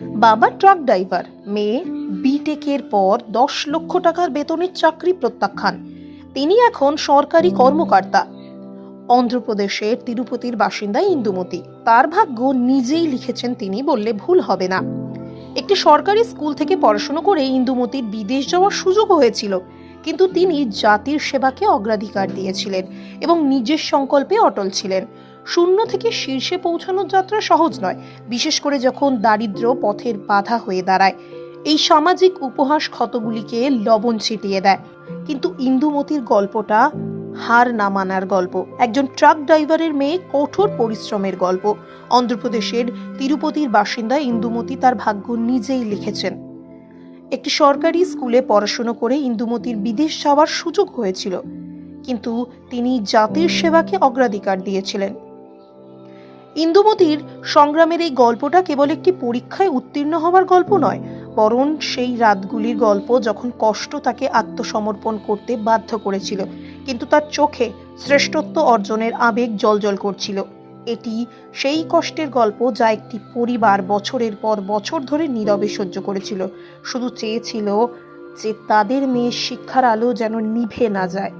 বাবা truck driver, মেয়ে বিটেকের পর দশ লক্ষ টাকার বেতনের চাকরি প্রত্যাখ্যান। তিনি এখন সরকারি কর্মকর্তা। অন্ধ্রপ্রদেশের তিরুপতির বাসিন্দা ইন্দুমতি। তার ভাগ্য নিজেই লিখেছেন তিনি বললে ভুল হবে না। একটি সরকারি স্কুল থেকে পড়াশোনা করে ইন্দুমতির বিদেশ যাওয়ার সুযোগ হয়েছিল, কিন্তু তিনি জাতির সেবাকে অগ্রাধিকার দিয়েছিলেন এবং নিজের সংকল্পে অটল ছিলেন। শূন্য থেকে শীর্ষে পৌঁছানোর যাত্রা সহজ নয়, বিশেষ করে যখন দারিদ্র্য পথের বাধা হয়ে দাঁড়ায়। এই সামাজিক উপহাস ক্ষতগুলিকে লবণ ছিটিয়ে দেয়। কিন্তু ইন্দুমতির গল্পটা হার না মানার গল্প। একজন ট্রাক ড্রাইভারের মেয়ে কঠোর পরিশ্রমের গল্প। অন্ধ্রপ্রদেশের তিরুপতির বাসিন্দা ইন্দুমতি তার ভাগ্য নিজেই লিখেছেন। একটি সরকারি স্কুলে পড়াশুনো করে ইন্দুমতির বিদেশ যাওয়ার সুযোগ হয়েছিল। কিন্তু তিনি জাতির সেবাকে অগ্রাধিকার দিয়েছিলেন। ইন্দুমতির সংগ্রামের এই গল্পটা কেবল একটি পরীক্ষায় উত্তীর্ণ হওয়ার গল্প নয়, বরং সেই রাতগুলির গল্প যখন কষ্ট তাকে আত্মসমর্পণ করতে বাধ্য করেছিল, কিন্তু তার চোখে শ্রেষ্ঠত্ব অর্জনের আবেগ জলজল করছিল। এটি সেই কষ্টের গল্প যা একটি পরিবার বছরের পর বছর ধরে নীরবে সহ্য করেছিল, শুধু চেয়েছিল যে তাদের মেয়ের শিক্ষার আলো যেন নিভে না যায়।